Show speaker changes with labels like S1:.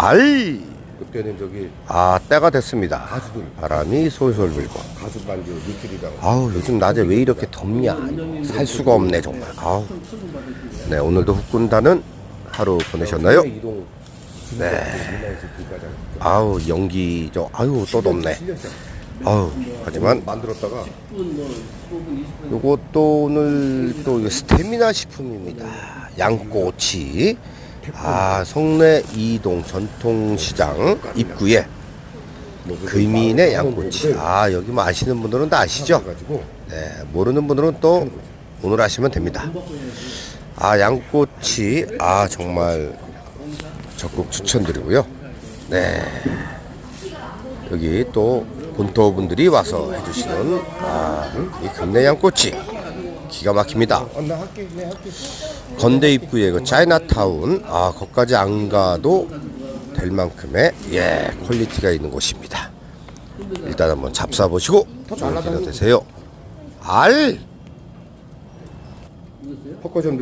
S1: 알!
S2: 그때는 저기
S1: 아, 때가 됐습니다.
S2: 가수들
S1: 바람이 솔솔 불고.
S2: 가수 반주 니킬이랑
S1: 아우, 요즘 낮에 왜 이렇게 덥냐. 살 수가 없네, 정말. 아우. 네, 오늘도 훅군단은 하루 보내셨나요?
S2: 이동
S1: 네. 아우, 연기, 저, 아유, 또 덥네. 아우, 하지만
S2: 만들었다가
S1: 요것도 오늘 또 이거 스태미나 식품입니다. 양꼬치. 아, 성내 이동 전통시장 입구에 금인의 양꼬치. 아, 여기 뭐 아시는 분들은 다 아시죠? 네, 모르는 분들은 또 오늘 하시면 됩니다. 아, 양꼬치. 아, 정말 적극 추천드리고요. 네. 여기 또 본토 분들이 와서 해주시는 아, 이 금내 양꼬치. 기가 막힙니다. 건대 입구에 그 차이나타운 아 거기까지 안 가도 될 만큼의 예 퀄리티가 있는 곳입니다. 일단 한번 잡사 보시고 좋은 기회 되세요. 알